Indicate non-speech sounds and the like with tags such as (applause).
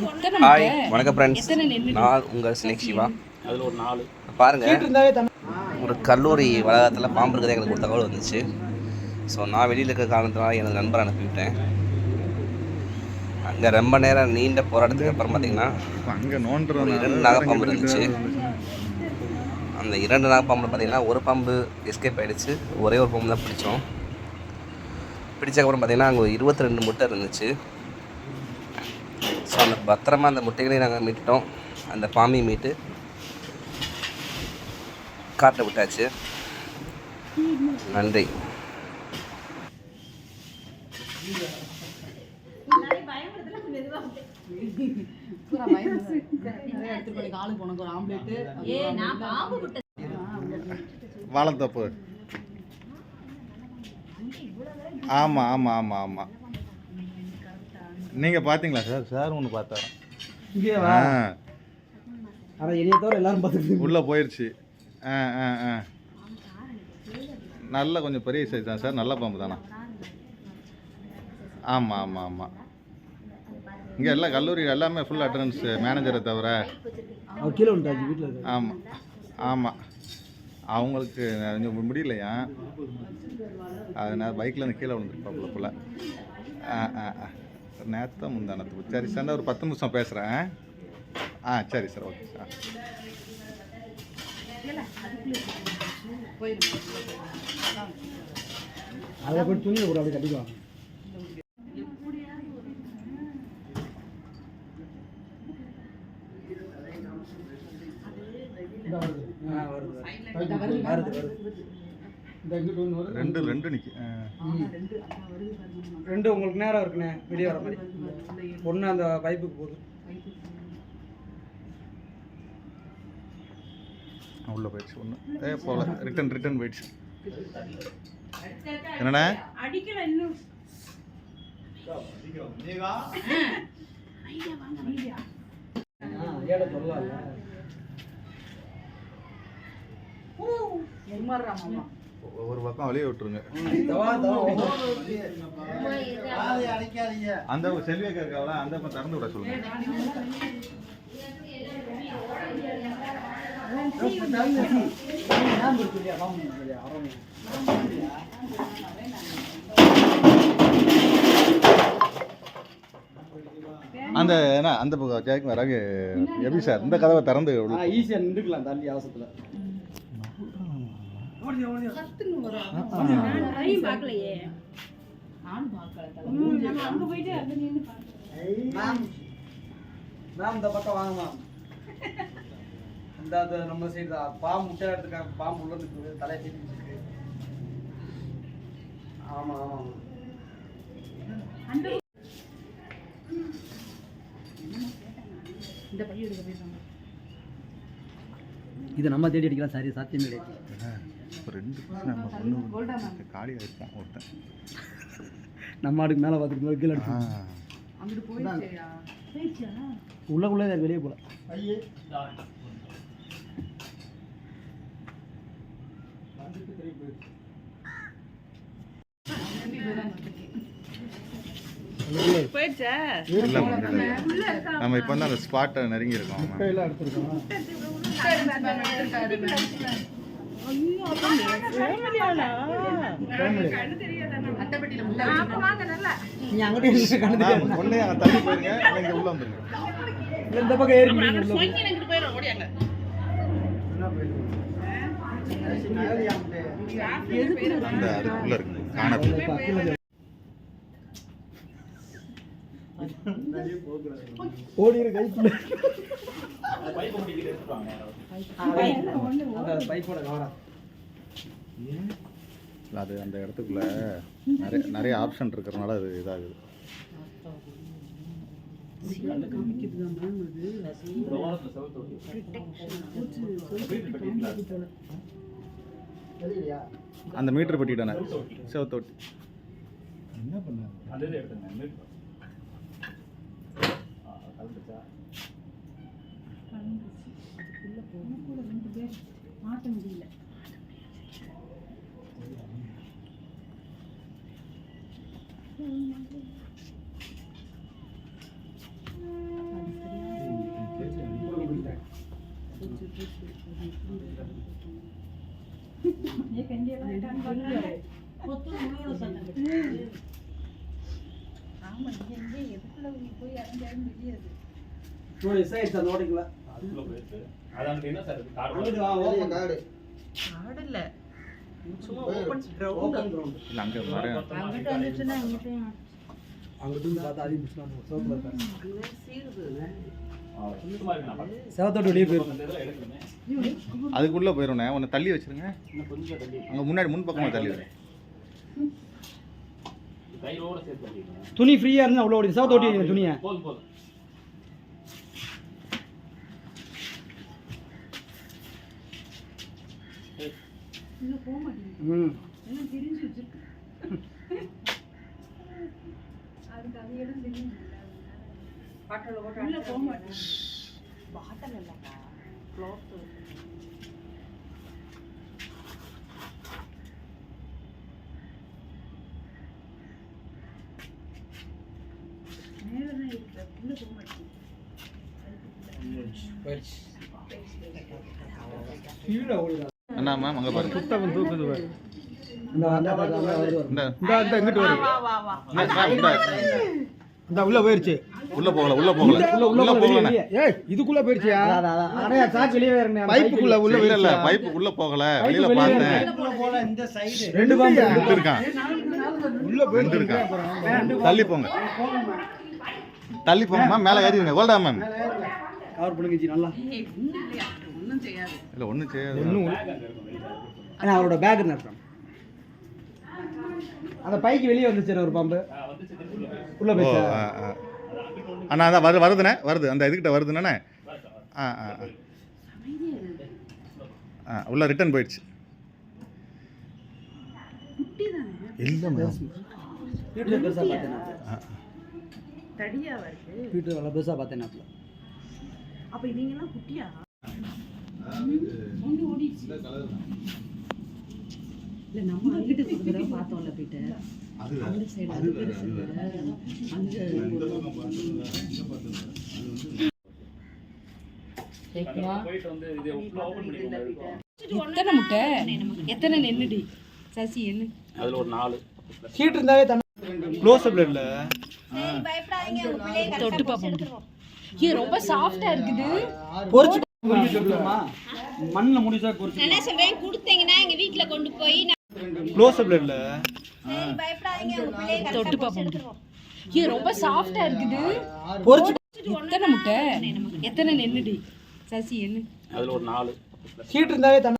Hi வணக்கம் friends நான் உங்கள் ஸ்னேக் சிவா அதில் ஒரு நாலு. பாருங்கள் ஒரு கல்லூரி வளாகத்தில் பாம்பு இருக்கிறது எங்களுக்கு ஒரு தகவல் வந்துச்சு. ஸோ நான் வெளியில் இருக்கிற காரணத்தினால எனது நண்பரை அனுப்பிவிட்டேன். அங்கே ரொம்ப நேரம் நீண்ட போராட்டத்துக்கு அப்புறம் பார்த்தீங்கன்னா அங்கே ஒரு நோண்டுறதுனால இரண்டு நாகப்பாம்பு இருந்துச்சு. அந்த இரண்டு நாகப்பாம்பில் பார்த்தீங்கன்னா ஒரு பாம்பு எஸ்கேப் ஆகிடுச்சு ஒரே ஒரு பாம்பு தான் பிடிச்சோம். பிடிச்சக்கப்புறம் பார்த்தீங்கன்னா அங்கே ஒரு இருபத்தி ரெண்டு முட்டை இருந்துச்சு. ஸோ அந்த பத்திரமா அந்த முட்டைகளையும் நாங்கள் மீட்டுட்டோம். அந்த பாம்பையும் மீட்டு காட்டை விட்டாச்சு. நன்றி. வாழைத்தப்பு. ஆமாம் ஆமாம் ஆமாம் ஆமாம் நீங்கள் பார்த்தீங்களா சார்? சார் ஒன்று பார்த்தாரு இங்கே ஆ. ஆனால் என்னைய தவிர எல்லாரும் பார்த்துட்டு உள்ளே போயிடுச்சு ஆ ஆ ஆ. நல்ல கொஞ்சம் பெரிய சைஸ் தான் சார். நல்ல பாம்பு தானா? ஆமாம் ஆமாம் ஆமாம் இங்கே எல்லாம் கல்லூரி எல்லாமே ஃபுல் அட்டண்டன்ஸ் மேனேஜரை தவிர கீழே வீட்டில் ஆமாம் ஆமாம் அவங்களுக்கு கொஞ்சம் முடியலையா? அதனால் பைக்கில் இருந்து கீழே விழுந்துருப்பாப்புல போல. ஆ ஆ ஆ. நேற்று முந்தானத்து சரி சார் ஒரு பத்து நிமிஷம் பேசுகிறேன் ஆ சரி சார் ஓகே சார் அதை போய் துணியை கூட அப்படி கட்டிக்குவாங்க இந்த வருது. வருது, வருது. ரெண்டு ரெண்டு நிற்கி ரெண்டு. உங்களுக்கு நேரம் இருக்குண்ணே வெளியே வர மாதிரி. ஒன்று அந்த பைப்புக்கு போகுது. உள்ளே போயிடுச்சு ஒன்று ஏ போகல. ரிட்டன் ரிட்டன் போயிடுச்சு. என்னண்ணே? அடிக்கல இன்னும். எம்மாறாமா ஒரு பக்கம் வெளியே விட்டுருங்க. அந்த செல்வியக்கா இருக்காவல அந்த பக்கம் திறந்து விட சொல்லுங்க. அந்த என்ன அந்த பக்கம் ரகு. எப்படி சார்? இந்த கதவை திறந்து விடு. ஈஸியாக நின்றுக்கலாம் தள்ளி அவசரத்தில். பார்க்கலையே. நானும் பார்க்கல. அங்க போயிட்டு அங்க நின்று மேம் மேம் இந்த பக்கம் வாங்க மேம். இந்த அது நம்ம சைடு தான். பாம்பு முட்டை எடுத்துருக்காங்க. பாம்பு உள்ள இருக்குது தலையை தீட்டி வச்சிருக்கு. ஆமா ஆமா இந்த பையன் இது நம்ம தேடி அடிக்கலாம். சரி சாத்தியம் கிடையாது. ரெண்டு பசங்க நம்ம பொண்ணு காலியாக இருப்போம் ஒருத்தன். (laughs) நம்ம ஆடுக்கு மேலே பார்த்துட்டு கீழே போயிடுச்சியா? போயிடுச்சா உள்ளக்குள்ளே வெளியே போல. நம்ம இப்போ அந்த ஸ்பாட்டை நெருங்கி இருக்கோம்? இந்த பக்கம் ஏறி உள்ள இருக்கு அது அந்த இடத்துக்குள்ள நிறைய நிறைய ஆப்ஷன் இருக்கிறனால அது இதாகுது. அந்த மீட்டர் பட்டிட்டானே சிவத்தொட்டி என்ன பண்ண கலந்துச்சா கலந்துச்சு கூட ரெண்டு பேர் மாட்ட முடியல ஏ கண்டியெல்லாம் அது நோ எஸ் ஆயிடுச்சு அந்த ஓடிக்கல அதுக்குள்ள போயிருக்கு. அதான் என்ன சார் வா ஓப்பன் காடு சும்மா ஓப்பன் கிரவுண்ட் ஓப்பன் கிரவுண்ட் இல்லை அங்கே அங்கிட்டு பார்த்தா சீருது. செவத்தோட்டு வெளியே போயிருக்கோம் அதுக்குள்ளே போயிடும்ண்ணே உன்னை தள்ளி வச்சிருங்க. அங்கே முன்னாடி முன் பக்கமாக தள்ளி வை. துணி ஃப்ரீயாக இருந்தால் அவ்வளோ ஓடி செவத்தோட்டி வைங்க துணியை. போதும் போதும் போக மாட்டேங்குது. ம். எல்லாம் திரிஞ்சு வச்சிருக்கு. அதுக்கு அது இடம் தெரியும் பாட்டில் போட்டு உள்ள போக மாட்டேங்குது. பாட்டில் இல்லைக்கா. க்ளோத்து மேலே தான் இருக்கு உள்ள போக மாட்டேங்குது கீழே ஓடிடா அண்ணா மேம் அங்கே பாருங்க. சுத்தம் தூக்குது பாரு இந்த அந்த வருது இந்த வருது உள்ள போயிருச்சு. உள்ள போகல உள்ள போகல. உள்ள உள்ள உள்ள போகல போகலண்ணே. ஏய் இதுக்குள்ள போயிருச்சியா? அடையா சாக்கு வெளியே வேறனே பைப்புக்குள்ள உள்ள இல்ல இல்ல பைப்பு உள்ள போகல வெளியில வெளியே பார்த்தேன். ரெண்டு பாம்பு. இருக்கான் உள்ள ரெண்டு இருக்கான் தள்ளி போங்க. தள்ளி போங்க மேம் மேலே ஏறிடுங்க கோல்டா மேம் கவர் பண்ணுங்க நல்லா. ஏய், ஒண்ணும் இல்லையா ஒன்றும் செய்யாது. இல்ல ஒண்ணும் செய்யாது. ஒண்ணும் ஆனா அவரோட பேக் நிறுத்தம் அந்த பைக்கு வெளியே வந்துச்சு ஒரு பாம்பு. உள்ள ஆ அண்ணா அதான் வருது வருதுண்ணே வருது. அந்த இதுகிட்ட வருதுண்ணே. ஆ ஆ ஆ. ஆ உள்ள ரிட்டர்ன் போயிடுச்சு. குட்டி தானே இல்லை மேம் தடியாவா இருக்கு வீட்டுல நல்லா பெருசா பார்த்தேன் அப்ப இவங்கெல்லாம் குட்டியா? ஒன்று ஓடிடுச்சு. இல்ல நம்ம அங்கிட்டு ஒரு தடவை பார்த்தோம்ல பீட்டர். அந்த சைடு அது பெருசு. அங்க எத்தனை முட்டை? எத்தனை நெல்லுடி? சசி என்ன அதுல ஒரு நாலு. ஹீட் இருந்தாவே தண்ணி க்ளோஸ் அப்ல இல்ல. தொட்டு பார்ப்போம் ஏ ரொம்ப சாஃப்டா இருக்குது. பொரிச்சு மண்ணில் முடிச்சா பொரிச்சு என்ன சொல்றேன்? கொடுத்தீங்கன்னா எங்க வீட்ல கொண்டு போய் நான் க்ளோஸ் அப்ல இல்ல? தொட்டு பார்ப்போம் ஏ ரொம்ப சாஃப்டா இருக்குது. பொரிச்சு எத்தனை முட்டை? எத்தனை நெல்லுடி? சசி என்ன அதுல ஒரு நாலு. ஹீட் இருந்தாவே தண்ணி